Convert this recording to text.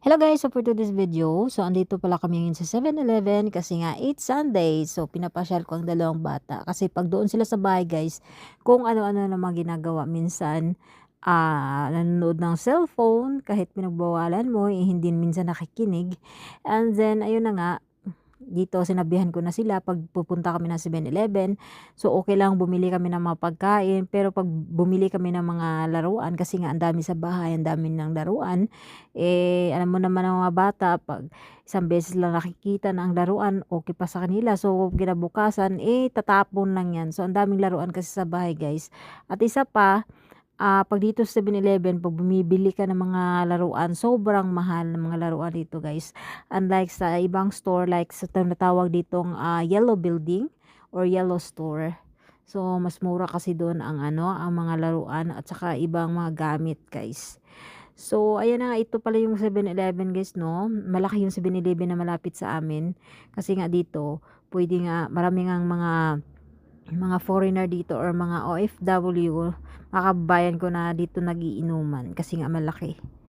Hello guys, so for today's video, so andito pala kami ngayon sa 7-Eleven kasi nga 8 Sunday. So pinapasyal ko ang dalawang bata kasi pag doon sila sa bahay guys, kung ano-ano naman ginagawa minsan, ah nanonood ng cellphone kahit pinagbawalan mo, eh, hindi minsan nakikinig. And then ayun na nga, dito sinabihan ko na sila 'pag pupunta kami ng 7-Eleven, so okey lang bumili kami ng mga pagkain, pero 'pag bumili kami ng mga laruan kasi nga ang dami sa bahay, ang dami ng laruan, eh, alam mo naman ang mga bata 'pag isang beses lang nakikita na ang laruan, okey pa sa kanila. So kinabukasan, eh, tatapon lang 'yan. So ang daming laruan kasi sa bahay guys. At isa pa, ah, 'pag dito sa 7-Eleven 'pag bumibili ka ng mga laruan, sobrang mahal ng mga laruan dito guys. Unlike sa ibang store like sa tinatawag ditong, ah, yellow building or yellow store. So mas mura kasi dun ang ano, ang mga laruan at saka ibang mga gamit guys. So ayan na nga, ito pala yung 7-Eleven guys 'no, malaki yung 7-Eleven na malapit sa amin. Kasi nga dito puwede nga marami ngang mga mga foreigner dito or mga OFW, mga kababayan ko na dito nag-iinuman kasi nga malaki.